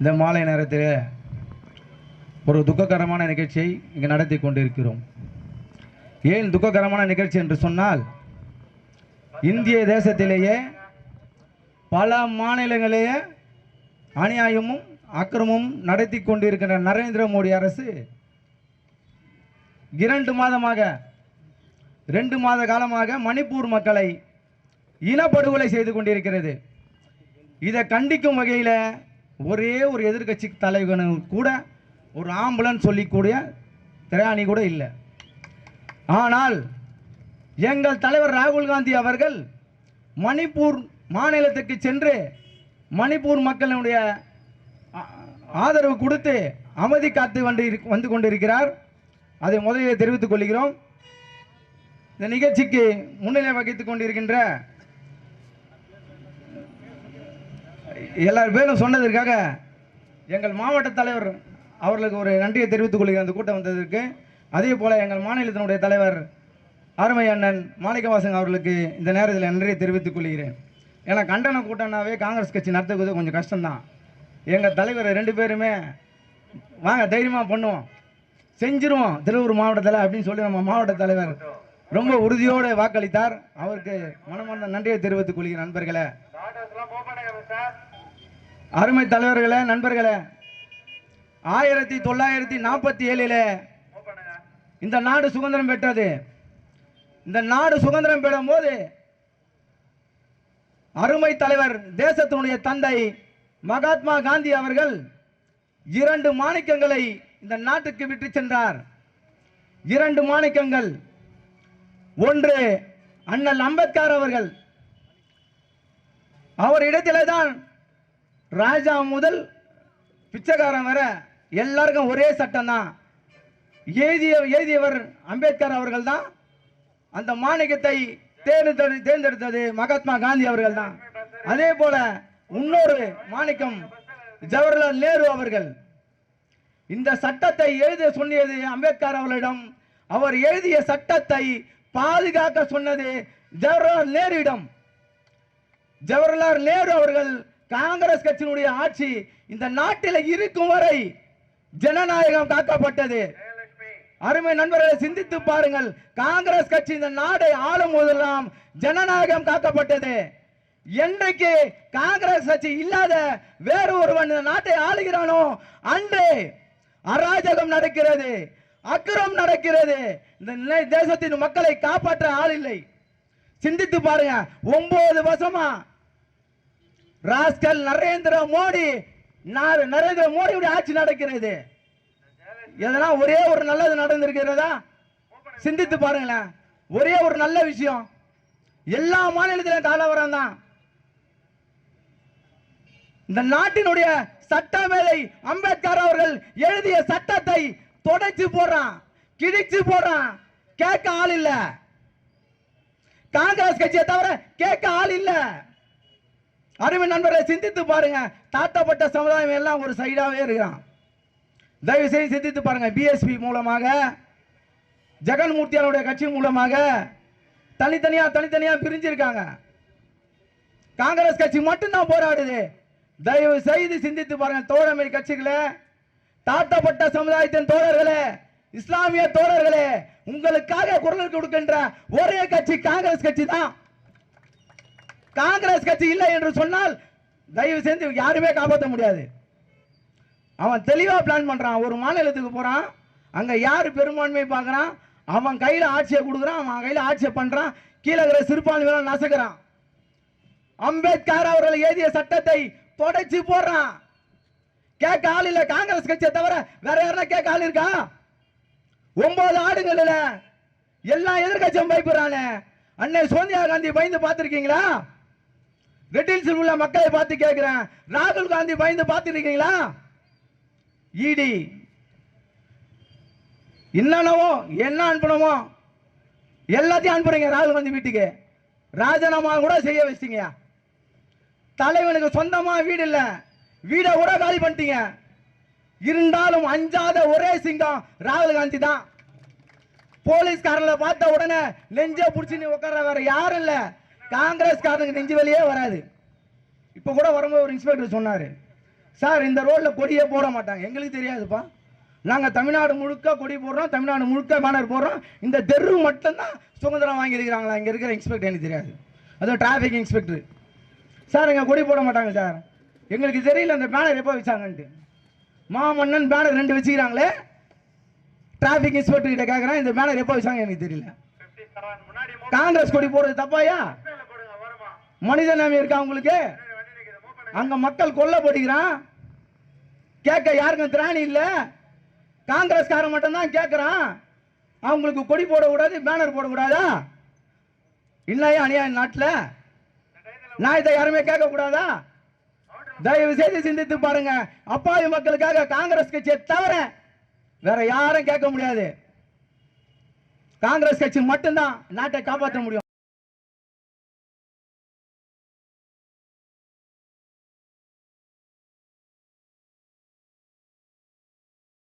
இந்த மாலை நேரத்தில் ஒரு துக்ககரமான நிகழ்ச்சியை இங்கே நடத்தி கொண்டிருக்கிறோம். ஏன் துக்ககரமான நிகழ்ச்சி என்று சொன்னால் இந்திய தேசத்திலேயே பல மாநிலங்களிலேயே அநியாயமும் அக்கிரமும் நடத்தி கொண்டிருக்கின்ற நரேந்திர மோடி அரசு இரண்டு மாதமாக ரெண்டு மாத காலமாக மணிப்பூர் மக்களை இனப்படுகொலை செய்து கொண்டிருக்கிறது. இதை கண்டிக்கும் வகையில் ஒரே ஒரு எதிர்க்கட்சி தலைவனு கூட ஒரு ஆம்புலன்ஸ் சொல்லிக்கூடிய திரையாணி கூட இல்லை. ஆனால் எங்கள் தலைவர் ராகுல் காந்தி அவர்கள் மணிப்பூர் மாநிலத்துக்கு சென்று மணிப்பூர் மக்களினுடைய ஆதரவு கொடுத்து அமைதி காத்து வந்து வந்து கொண்டிருக்கிறார். அதை முதலில் தெரிவித்துக் கொள்கிறோம். இந்த நிகழ்ச்சிக்கு முன்னிலை வகித்துக் கொண்டிருக்கின்ற எல்லார் பேரும் சொன்னதற்காக எங்கள் மாவட்ட தலைவர் அவர்களுக்கு ஒரு நன்றியை தெரிவித்துக் கொள்கிறேன். அந்த கூட்டம் வந்ததற்கு அதே போல் எங்கள் மாநிலத்தினுடைய தலைவர் அருமை அண்ணன் மாணிக்கவாசன் அவர்களுக்கு இந்த நேரத்தில் நன்றியை தெரிவித்துக் கொள்கிறேன். ஏன்னா கண்டன கூட்டம்னாவே காங்கிரஸ் கட்சி நடத்துவது கொஞ்சம் கஷ்டம்தான். எங்கள் தலைவர் ரெண்டு பேருமே வாங்க தைரியமாக பண்ணுவோம். செஞ்சிருவோம் திருவூர் மாவட்டத்தில் அப்படின்னு சொல்லி நம்ம மாவட்ட தலைவர் ரொம்ப உறுதியோடு வாக்களித்தார். அவருக்கு மனமார்ந்த நன்றியை தெரிவித்துக் கொள்கிறேன் நண்பர்களே. அருமை தலைவர்களே நண்பர்களே ஆயிரத்தி தொள்ளாயிரத்தி நாற்பத்தி ஏழில் இந்த நாடு சுதந்திரம் பெற்றது. இந்த நாடு சுதந்திரம் பெறும் போது அருமை தலைவர் தேசத்தினுடைய தந்தை மகாத்மா காந்தி அவர்கள் இரண்டு மாணிக்கங்களை இந்த நாட்டுக்கு விட்டு சென்றார். இரண்டு மாணிக்கங்கள் ஒன்று அண்ணல் அம்பேத்கர் அவர்கள். அவர் இடத்திலே தான் ராஜா முதல் பிச்சைக்காரன் வர எல்லாருக்கும் ஒரே சட்டம் தான் எழுதிய எழுதியவர் அம்பேத்கர் அவர்கள் தான் அந்த மாணிக்கத்தை தேர்ந்தெடு தேர்ந்தெடுத்தது மகாத்மா காந்தி அவர்கள் தான் அதே போல இன்னொரு மாணிக்கம் ஜவஹர்லால் நேரு அவர்கள். இந்த சட்டத்தை எழுத சொன்னியது அம்பேத்கர் அவர்களிடம். அவர் எழுதிய சட்டத்தை பாதுகாக்க சொன்னது ஜவஹர்லால் நேருவிடம். ஜவஹர்லால் நேரு அவர்கள் காங்கிரஸ் கட்சியினுடைய ஆட்சி இந்த நாட்டில் இருக்கும் வரை ஜனநாயகம் காக்கப்பட்டது. அருமை நண்பர்களை சிந்தித்து பாருங்கள். காங்கிரஸ் கட்சி இந்த நாடை ஆளும் போதெல்லாம் ஜனநாயகம் காக்கப்பட்டது. என்றைக்கு காங்கிரஸ் கட்சி இல்லாத வேறு ஒருவன் இந்த நாட்டை ஆளுகிறானோ அன்று அராஜகம் நடக்கிறது அக்கிரம் நடக்கிறது. இந்த தேசத்தின் மக்களை காப்பாற்ற ஆள் இல்லை. சிந்தித்து பாருங்க ஒன்பது வருஷமா ராஸ்கல் நரேந்திர மோடி நரேந்திர மோடியுடைய ஆட்சி நடக்கிறது. எதனா ஒரே ஒரு நல்லது நடந்திருக்கிறதா? சிந்தித்து பாருங்களேன். ஒரே ஒரு நல்ல விஷயம். எல்லா மாநிலத்திலும் கலவரம் தான். இந்த நாட்டினுடைய சட்ட மேலை அம்பேத்கர் அவர்கள் எழுதிய சட்டத்தை தொடச்சு போடுறான் கிழிச்சு போடுறான். கேட்க ஆள் இல்ல. காங்கிரஸ் கட்சியை தவிர கேட்க ஆள் இல்ல. அருமை நண்பரை சிந்தித்து பாருங்க. தாத்தப்பட்ட சமுதாயம் எல்லாம் ஒரு சைடாகவே இருக்கிறான். தயவு செய்து சிந்தித்து பாருங்க. பிஎஸ்பி மூலமாக ஜெகன்மூர்த்தியாருடைய கட்சி மூலமாக தனித்தனியா தனித்தனியா பிரிஞ்சிருக்காங்க. காங்கிரஸ் கட்சி மட்டும்தான் போராடுது. தயவு செய்து சிந்தித்து பாருங்க. தோழமை கட்சிகளே தாழ்த்தப்பட்ட சமுதாயத்தின் தோழர்களே இஸ்லாமிய தோழர்களே உங்களுக்காக குரல் கொடுக்கின்ற ஒரே கட்சி காங்கிரஸ் கட்சி தான். காங்கிரஸ் கட்சி இல்லை என்று சொன்னால் தயவு செய்து யாருமே காப்பாற்ற முடியாது. அவன் தெளிவாக பிளான் பண்றான். ஒரு மாநிலத்துக்கு போறான். அங்க யார் பெரும்பான்மை பார்க்கறான்? அவன் கையில ஆட்சியை கொடுக்குறான். அவன் கையில ஆட்சியை பண்றான். கீழே இருக்கிற சிறுபான்மையை நசுக்கிறான். அம்பேத்கர் அவர்கள் எழுதிய சட்டத்தை தொடச்சு போடுறான். கேட்க ஆள் இல்ல காங்கிரஸ் கட்சியை தவிர வேற யாரா கேட்க ஆள் இருக்கா? ஒன்பது ஆடுங்கள்ல எல்லா எதிர்கட்சியும் பயப்படுறானே. அன்னை சோனியா காந்தி பயந்து பார்த்துருக்கீங்களா? ரெட்டில்ஸில் உள்ள மக்களை பார்த்து கேட்கிறேன். ராகுல் காந்தி பயந்து பார்த்துருக்கீங்களா? இடி. என்னென்னவோ என்ன அனுப்பணுமோ எல்லாத்தையும் அனுப்புறீங்க ராகுல் காந்தி வீட்டுக்கு. ராஜினாமா கூட செய்ய வச்சிட்டீங்க. தலைவனுக்கு சொந்தமாக வீடு இல்லை. வீடை கூட காலி பண்ணிட்டீங்க. இருந்தாலும் அஞ்சாத ஒரே சிங்கம் ராகுல் காந்தி தான். போலீஸ்காரங்களை பார்த்த உடனே நெஞ்சே பிடிச்சி நீ உட்கார வேற யாரும் இல்லை. காங்கிரஸ் காரனுக்கு நெஞ்சு வெளியே வராது. இப்ப கூட வரும்போது ஒரு இன்ஸ்பெக்டர் சொன்னாரு சார் இந்த ரோட்ல கொடியே போட மாட்டாங்க. எங்களுக்கு தெரியாதுப்பா. நாங்க தமிழ்நாடு முழுக்க கொடி போடுறோம் தமிழ்நாடு முழுக்க பேனர் போடுறோம். இந்த தெரு மட்டும்தான் சுதந்திரம் வாங்கியிருக்கிறாங்களா? இங்க இருக்கிற இன்ஸ்பெக்டர் எனக்கு தெரியாது. அதுவும் டிராஃபிக் இன்ஸ்பெக்டர் சார் இங்க கொடி போட மாட்டாங்க சார். எங்களுக்கு தெரியல அந்த பேனர் எப்போ வச்சாங்கன்ட்டு. மாமன்னன் பேனர் ரெண்டு வச்சுக்கிறாங்களே. டிராஃபிக் இன்ஸ்பெக்டர் கிட்ட கேட்குறேன் இந்த பேனர் எப்போ வச்சாங்க எனக்கு தெரியல. காங்கிரஸ் கொடி போடுறது தப்பாயா? மனித நேமி இருக்கா உங்களுக்கு? அங்க மக்கள் கொல்லப்படுகிறான். கேட்க யாருக்கும் திராணி இல்ல? காங்கிரஸ்காரன் மட்டும்தான் கேட்கிறான் அவங்களுக்கு கொடி போடக்கூடாது பேனர் போடக்கூடாதா? இல்லையா அநியாயம் நாட்டில்? நான் இதை யாருமே கேட்க கூடாதா தயவு செய்து சிந்தித்து பாருங்க. அப்பாவி மக்களுக்காக காங்கிரஸ் கட்சியை தவிர வேற யாரும் கேட்க முடியாது. காங்கிரஸ் கட்சி மட்டும்தான் நாட்டை காப்பாற்ற முடியும்.